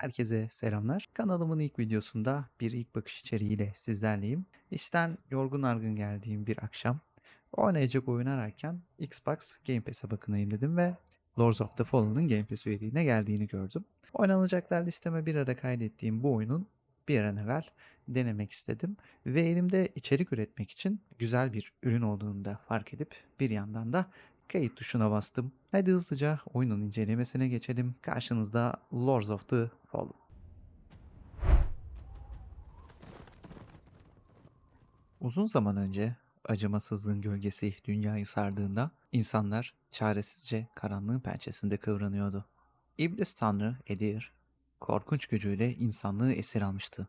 Herkese selamlar. Kanalımın ilk videosunda bir ilk bakış içeriğiyle sizlerleyim. İşten yorgun argın geldiğim bir akşam oynayacak oyun ararken Xbox Game Pass'e bakınayım dedim ve Lords of the Fallen'ın Game Pass üyeliğine geldiğini gördüm. Oynanacaklar listeme bir ara kaydettiğim bu oyunun bir an evvel denemek istedim ve elimde içerik üretmek için güzel bir ürün olduğunu da fark edip bir yandan da kayıt tuşuna bastım. Hadi hızlıca oyunun incelemesine geçelim. Karşınızda Lords of the Fallen. Uzun zaman önce acımasızlığın gölgesi dünyayı sardığında insanlar çaresizce karanlığın pençesinde kıvranıyordu. İblis tanrı Edir, korkunç gücüyle insanlığı esir almıştı.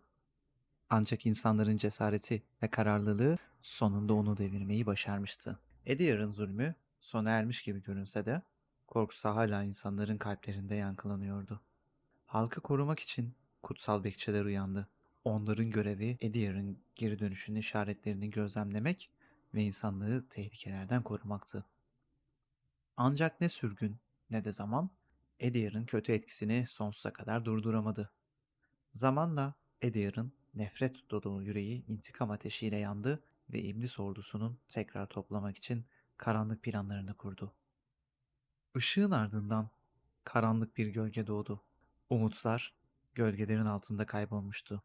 Ancak insanların cesareti ve kararlılığı sonunda onu devirmeyi başarmıştı. Edir'in zulmü sona ermiş gibi görünse de korkusu hala insanların kalplerinde yankılanıyordu. Halkı korumak için kutsal bekçiler uyandı. Onların görevi Edir'in geri dönüşünün işaretlerini gözlemlemek ve insanlığı tehlikelerden korumaktı. Ancak ne sürgün ne de zaman Edir'in kötü etkisini sonsuza kadar durduramadı. Zamanla Edir'in nefret dolu yüreği intikam ateşiyle yandı ve iblis ordusunun tekrar toplamak için karanlık planlarını kurdu. Işığın ardından karanlık bir gölge doğdu. Umutlar gölgelerin altında kaybolmuştu.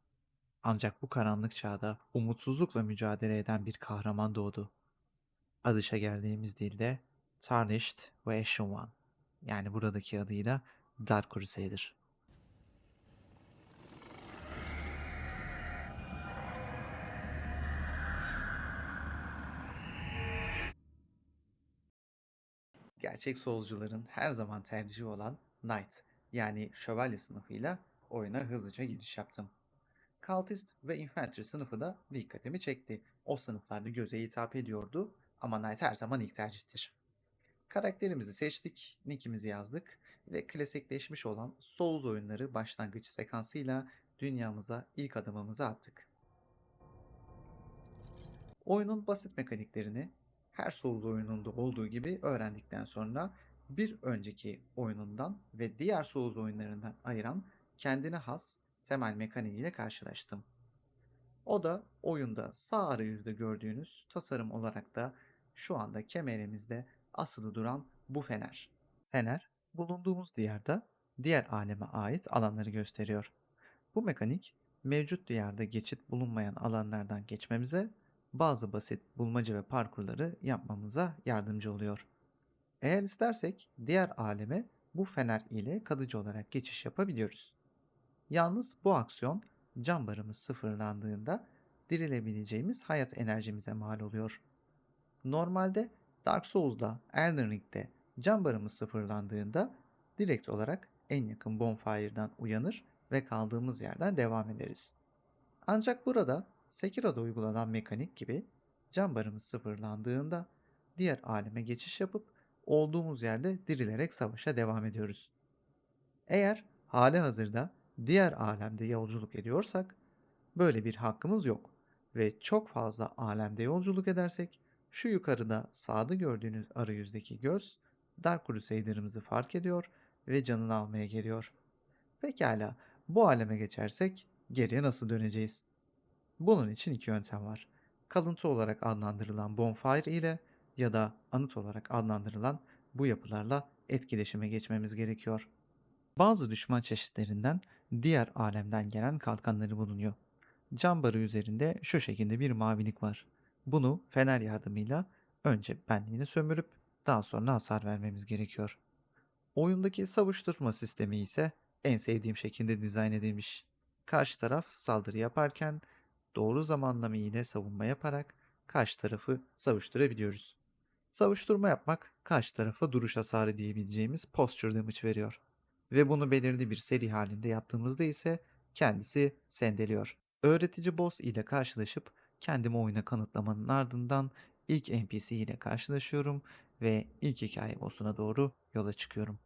Ancak bu karanlık çağda umutsuzlukla mücadele eden bir kahraman doğdu. Adışa geldiğimiz dilde Tarnished ve Ashen One yani buradaki adıyla Dark Crusader. Gerçek solcuların her zaman tercihi olan Knight yani şövalye sınıfıyla oyuna hızlıca giriş yaptım. Cultist ve Infantry sınıfı da dikkatimi çekti. O sınıflarda göze hitap ediyordu ama Knight her zaman ilk tercihtir. Karakterimizi seçtik, nickimizi yazdık ve klasikleşmiş olan Souls oyunları başlangıç sekansıyla dünyamıza ilk adımımızı attık. Oyunun basit mekaniklerini her Souls oyununda olduğu gibi öğrendikten sonra bir önceki oyunundan ve diğer Souls oyunlarından ayıran kendine has temel mekaniğiyle karşılaştım. O da oyunda sağ arayüzde gördüğünüz tasarım olarak da şu anda kemerimizde asılı duran bu fener. Fener bulunduğumuz diyarda diğer aleme ait alanları gösteriyor. Bu mekanik mevcut diyarda geçit bulunmayan alanlardan geçmemize bazı basit bulmaca ve parkurları yapmamıza yardımcı oluyor. Eğer istersek diğer aleme bu fener ile kalıcı olarak geçiş yapabiliyoruz. Yalnız bu aksiyon can barımız sıfırlandığında dirilebileceğimiz hayat enerjimize mal oluyor. Normalde Dark Souls'da, Elden Ring'de can barımız sıfırlandığında direkt olarak en yakın bonfire'dan uyanır ve kaldığımız yerden devam ederiz. Ancak burada Sekiro'da uygulanan mekanik gibi can barımız sıfırlandığında diğer aleme geçiş yapıp olduğumuz yerde dirilerek savaşa devam ediyoruz. Eğer hali hazırda diğer alemde yolculuk ediyorsak böyle bir hakkımız yok ve çok fazla alemde yolculuk edersek şu yukarıda sağda gördüğünüz arayüzdeki göz Dark Crusader'ımızı fark ediyor ve canını almaya geliyor. Pekala bu aleme geçersek geriye nasıl döneceğiz? Bunun için iki yöntem var. Kalıntı olarak adlandırılan bonfire ile ya da anıt olarak adlandırılan bu yapılarla etkileşime geçmemiz gerekiyor. Bazı düşman çeşitlerinden diğer alemden gelen kalkanları bulunuyor. Cam barı üzerinde şu şekilde bir mavilik var. Bunu fener yardımıyla önce benliğini sömürüp daha sonra hasar vermemiz gerekiyor. Oyundaki savuşturma sistemi ise en sevdiğim şekilde dizayn edilmiş. Karşı taraf saldırı yaparken doğru zamanlama ile savunma yaparak karşı tarafı savuşturabiliyoruz. Savuşturma yapmak karşı tarafa duruş hasarı diyebileceğimiz posture damage veriyor. Ve bunu belirli bir seri halinde yaptığımızda ise kendisi sendeliyor. Öğretici boss ile karşılaşıp kendimi oyuna kanıtlamanın ardından ilk NPC ile karşılaşıyorum ve ilk hikaye boss'una doğru yola çıkıyorum.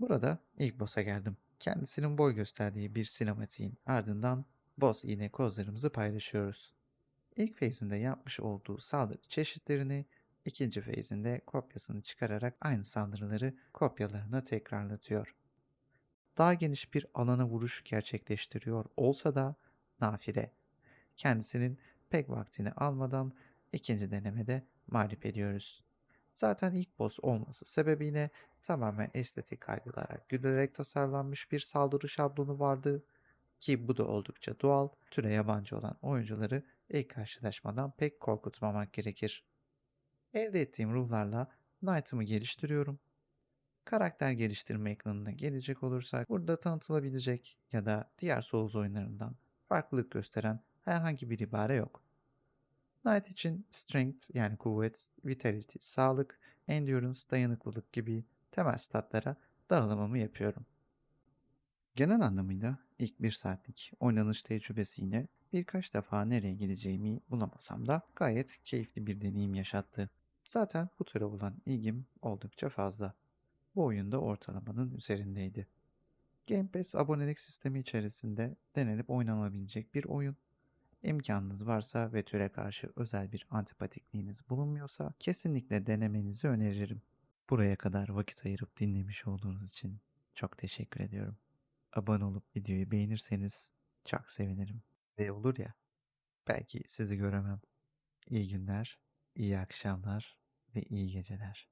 Burada ilk boss'a geldim. Kendisinin boy gösterdiği bir sinematiğin ardından boss ile kozlarımızı paylaşıyoruz. İlk phase'inde yapmış olduğu saldırı çeşitlerini ikinci phase'inde kopyasını çıkararak aynı saldırıları kopyalarına tekrarlatıyor. daha geniş bir alana vuruş gerçekleştiriyor olsa da nafile. Kendisinin pek vaktini almadan ikinci denemede mağlup ediyoruz. Zaten ilk boss olması sebebiyle tamamen estetik kaygılara gülerek tasarlanmış bir saldırı şablonu vardı ki bu da oldukça doğal. Türe yabancı olan oyuncuları ilk karşılaşmadan pek korkutmamak gerekir. Elde ettiğim ruhlarla Knight'ımı geliştiriyorum. Karakter geliştirme ekranına gelecek olursak burada tanıtılabilecek ya da diğer Souls oyunlarından farklılık gösteren herhangi bir ibare yok. Knight için Strength yani kuvvet, Vitality, sağlık, Endurance, dayanıklılık gibi temel statlara dağılımımı yapıyorum. Genel anlamıyla ilk bir saatlik oynanış tecrübesi yine birkaç defa nereye gideceğimi bulamasam da gayet keyifli bir deneyim yaşattı. Zaten bu türe olan ilgim oldukça fazla. Bu oyunda ortalamanın üzerindeydi. Game Pass abonelik sistemi içerisinde denenip oynanabilecek bir oyun. İmkanınız varsa ve türe karşı özel bir antipatikliğiniz bulunmuyorsa kesinlikle denemenizi öneririm. Buraya kadar vakit ayırıp dinlemiş olduğunuz için çok teşekkür ediyorum. Abone olup videoyu beğenirseniz çok sevinirim. Ve olur ya, belki sizi göremem. İyi günler, iyi akşamlar ve iyi geceler.